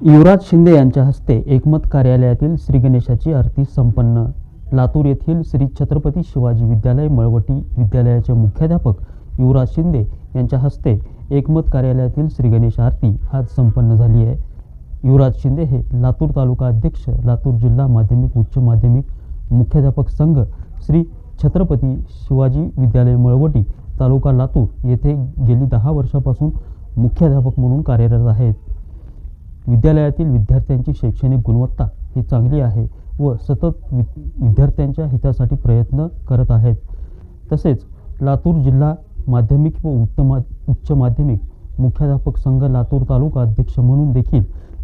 युवराज शिंदे यांच्या हस्ते एकमत कार्यालयातील श्री गणेशाची आरती संपन्न. लातूर येथील श्री छत्रपती शिवाजी विद्यालय मळवटी विद्यालयाचे मुख्याध्यापक युवराज शिंदे यांच्या हस्ते एकमत कार्यालयातील श्री गणेश आरती आज संपन्न झाली आहे. युवराज शिंदे हे लातूर तालुका अध्यक्ष लातूर जिल्हा माध्यमिक उच्च माध्यमिक मुख्याध्यापक संघ श्री छत्रपती शिवाजी विद्यालय मळवटी तालुका लातूर येथे गेली दहा वर्षापासून मुख्याध्यापक म्हणून कार्यरत आहेत. विद्यालयातील विद्यार्थ्यांची शैक्षणिक गुणवत्ता ही चांगली आहे व सतत वि विद्यार्थ्यांच्या हितासाठी प्रयत्न करत आहेत. तसेच लातूर जिल्हा माध्यमिक व उच्च मा उच्च माध्यमिक मुख्याध्यापक संघ लातूर तालुका अध्यक्ष म्हणून देखील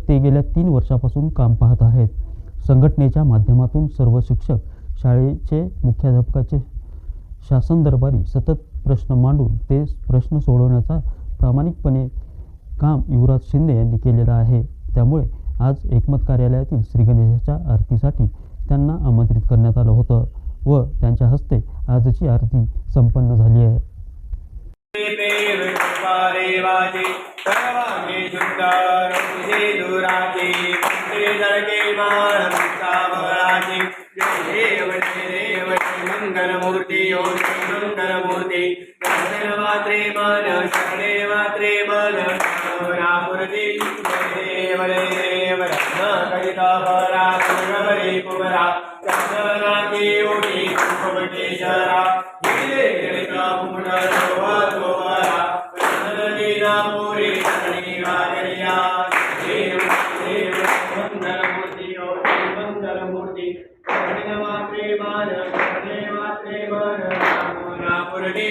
ते गेल्या तीन वर्षापासून काम पाहत आहेत. संघटनेच्या माध्यमातून सर्व शिक्षक शाळेचे मुख्याध्यापकाचे शासन दरबारी सतत प्रश्न मांडून ते प्रश्न सोडवण्याचा प्रामाणिकपणे काम युवराज शिंदे यांनी केलेलं आहे. त्यामुळे आज एकमत कार्यालयातील श्री गणेशाच्या आरतीसाठी त्यांना आमंत्रित करण्यात आलं होतं व त्यांच्या हस्ते आजची आरती संपन्न झाली आहे. करिता भरा कुरबरी कुमरा चंदनाची ओटी कुंभकेशरा हिरे करिता कुमडा शोभा शोभरा चंदनीना चंदनी देव देव मंगलमूर्ती ओ मंगलमूर्ती शरणे मात्रे मान शरणे मात्रे मन रापुरती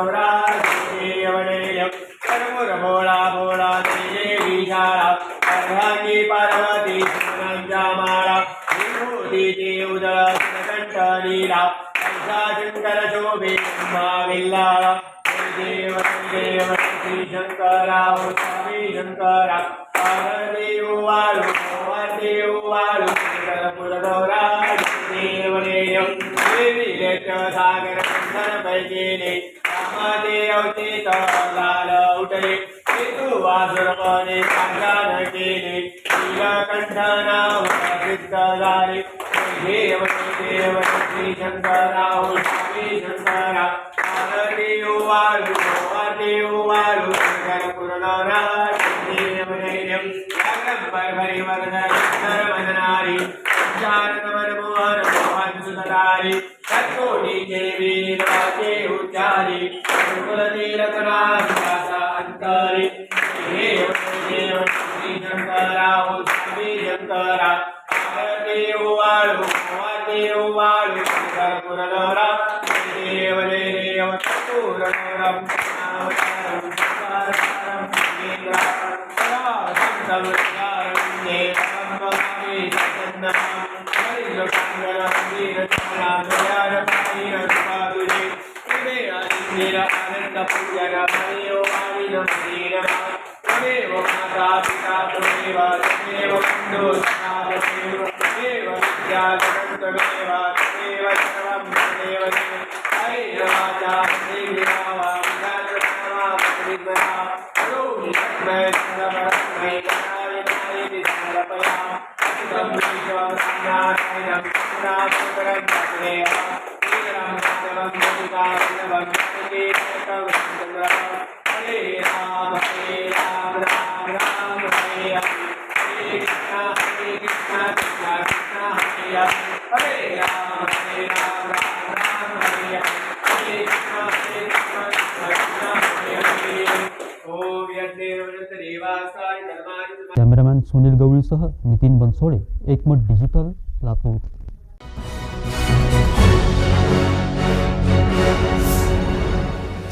पुरवरा देव देव भोळा भोळा देवी शाळा पार्वती सुनांच्या माळा विभूतीची उदळ कंठ लीला कंठा शंकर शोभे विल्लाळा देव देव श्री शंकरा स्वामी शंकरा पार्वती लाल उठले. तू वासुरपणे केले. नीलकंठ सिद्ध झाले. देव देव श्री शंकराव श्री शंकरा पार्वती वाळू. पार्वती वाळू कर्पूर गौरा देव देव परभरी मोहन देवी विकासा अंतरी देव देव श्री शंकराहू स्वामी शंकरा पार्वती वाळू पार्वती वाळू कर्पूर गौरा देव देव कर्पूर गौरम नामकारम सकारम केंद्रापरम सर्वासंतम देवं भवामि त्वमेव माता पिता त्वमेव त्वमेव बन्धु सखा त्वमेव त्वमेव विद्या जगत् त्वमेव त्वमेव सर्वं त्वमेव हरिर्वाचा हरिर्वावा विधानवा विद्मना करोमि तस्मै सर्वपरस्मै कणाय नाय समर्पया असितं विश्वं संज्ञानयनं पुरातनपरं तत्रेव वीरं माधवं मुनिकावल्लभं जगदेकं चन्द्रः cameraman Sunil गवळीसह Nitin Bansode Ekmat digital Latur.